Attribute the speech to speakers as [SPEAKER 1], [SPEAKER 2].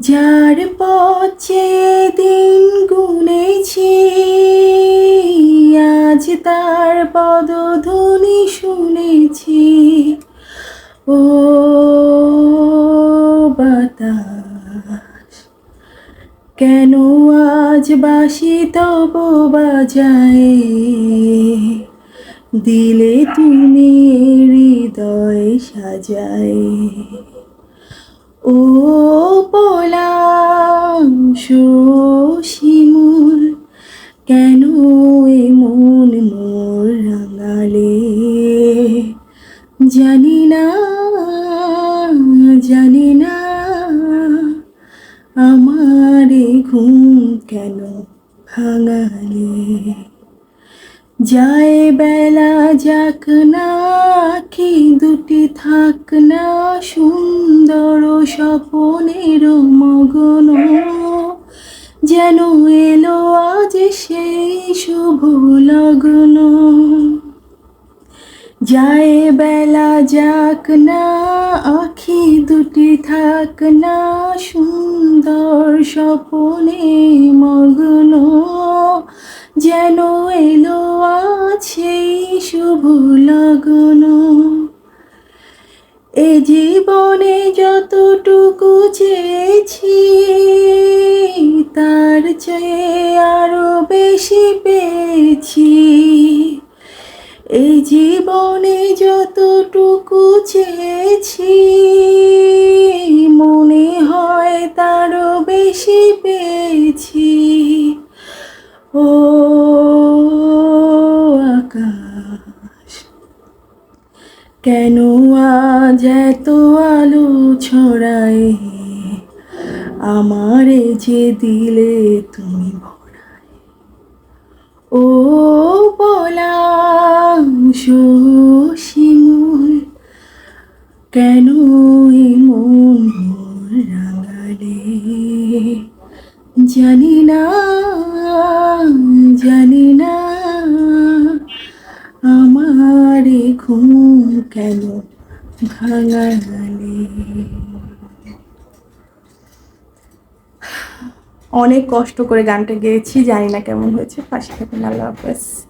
[SPEAKER 1] যার পচে দিন গুনেছি, আজ তার পদধ্বনি শুনেছি। ও বাতাস, কেন আজ বাসি তব বাজায়? দিলে তুমি হৃদয় সাজায়। ও শিমুল কেন এমন মোর রাঙালে? জানি না জানি না, আমার ঘুম কেন ভাঙালে? যায় বেলা যাক না, কি দুটি থাক না, সুন্দর স্বপনের মগন। যেন এলো আজ সেই শুভ লগ্ন। যায় বেলা যাক না, আখি দুটি থাক না, সুন্দর স্বপনে মগ্ন। যেন এলো আছে শুভ লগন। এ জীবনে যতটুকু চেয়েছি তার চেয়ে আরও বেশি পেয়েছি। এই জীবনে যতটুকু চেয়েছি কেন আজ এত আলো ছড়ায়? আমারে যে দিলে তুমি ভরায় ও বলা শিমুল কেন এ ঘুম কেন ভাঙালে অনেক কষ্ট করে গানটা গেয়েছি, জানি না কেমন হয়েছে। পাশে থাকুন আল্লাহ হাফেজ।